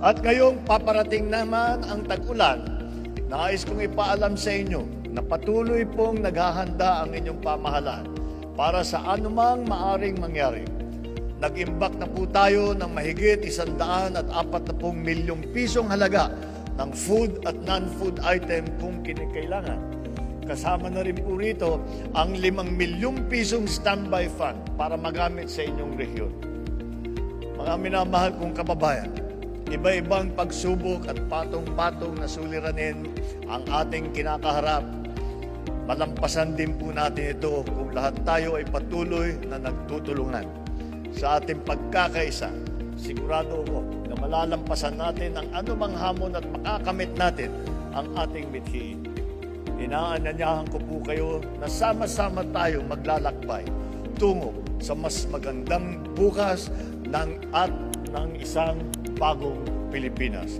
At ngayong paparating naman ang tag-ulan, nais kong ipaalam sa inyo na patuloy pong naghahanda ang inyong pamahalaan para sa anumang maaring mangyari. Nag-imbak na po tayo ng mahigit isandaan at apat na pong milyong pisong halaga ng food at non-food item kung kinikailangan. Kasama na rin po rito ang limang milyong pisong standby fund para magamit sa inyong rehiyon. Mga minamahal kong kababayan, iba-ibang pagsubok at patong-patong na suliranin ang ating kinakaharap. Malampasan din po natin ito kung lahat tayo ay patuloy na nagtutulungan. Sa ating pagkakaisa, sigurado ko na malalampasan natin ang anumang hamon at makakamit natin ang ating mithiin. Inaanyayahan ko po kayo na sama-sama tayo maglalakbay tungo sa mas magandang bukas ng at ng isang bagong Pilipinas.